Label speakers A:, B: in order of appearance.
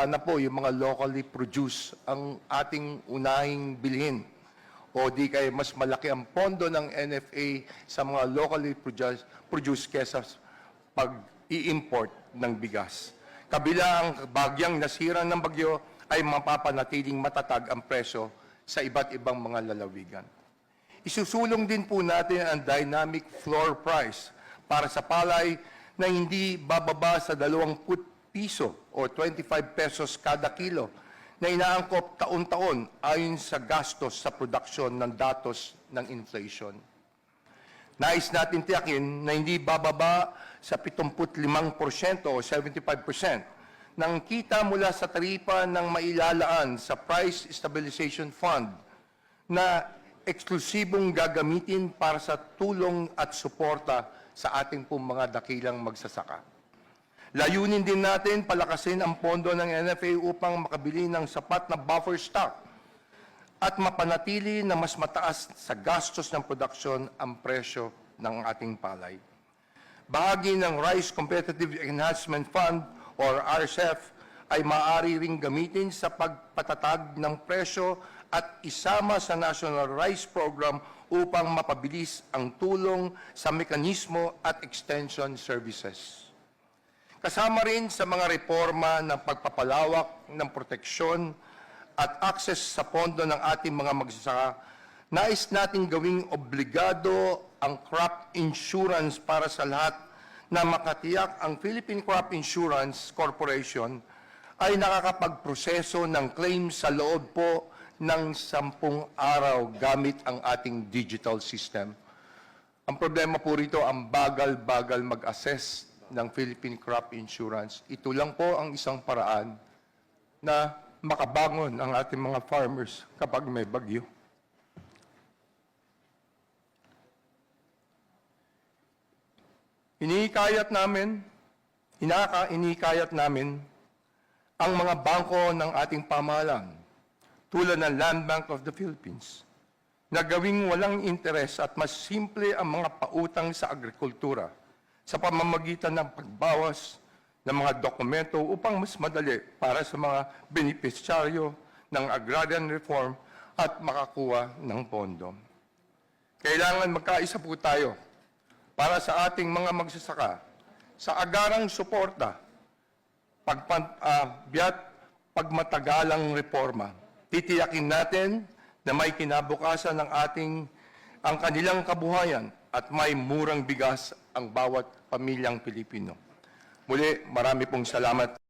A: sana po yung mga locally produced ang ating unahing bilhin o di kaya mas malaki ang pondo ng NFA sa mga locally produced, produced kesa pag-i-import ng bigas. Kabila ang bagyang nasira ng bagyo ay mapapanatiling matatag ang presyo sa iba't ibang mga lalawigan. Isusulong din po natin ang dynamic floor price para sa palay na hindi bababa sa 20 piso o 25 pesos kada kilo na inaangkop taon-taon ayon sa gastos sa produksyon ng datos ng inflation. Nais natin tiyakin na hindi bababa sa 75% o 75% ng kita mula sa taripa ng mailalaan sa Price Stabilization Fund na eksklusibong gagamitin para sa tulong at suporta sa ating pong mga dakilang magsasaka. Layunin din natin palakasin ang pondo ng NFA upang makabili ng sapat na buffer stock at mapanatili na mas mataas sa gastos ng produksyon ang presyo ng ating palay. Bahagi ng Rice Competitive Enhancement Fund or RCEF ay maaari ring gamitin sa pagpatatag ng presyo at isama sa National Rice Program upang mapabilis ang tulong sa mekanismo at extension services. Kasama rin sa mga reforma ng pagpapalawak ng proteksyon at access sa pondo ng ating mga magsasaka, nais natin gawing obligado ang crop insurance para sa lahat na makatiyak ang Philippine Crop Insurance Corporation ay nakakapagproseso ng claim sa loob po ng sampung araw gamit ang ating digital system. Ang problema po rito, ang bagal-bagal mag-assess ng Philippine Crop Insurance. Ito lang po ang isang paraan na makabangon ang ating mga farmers kapag may bagyo. Inikayat namin, hinaka, inikayat namin ang mga bangko ng ating pamahalaan tulad ng Land Bank of the Philippines na gawing walang interes at mas simple ang mga pautang sa agrikultura sa pamamagitan ng pagbawas ng mga dokumento upang mas madali para sa mga benepisyaryo ng agrarian reform at makakuha ng pondo. Kailangan magkaisa po tayo para sa ating mga magsasaka sa agarang suporta, pagpan, biya't pagmatagalang reforma. Titiyakin natin na may kinabukasan ng ating ang kanilang kabuhayan at may murang bigas ang bawat pamilyang Pilipino. Muli, marami pong salamat.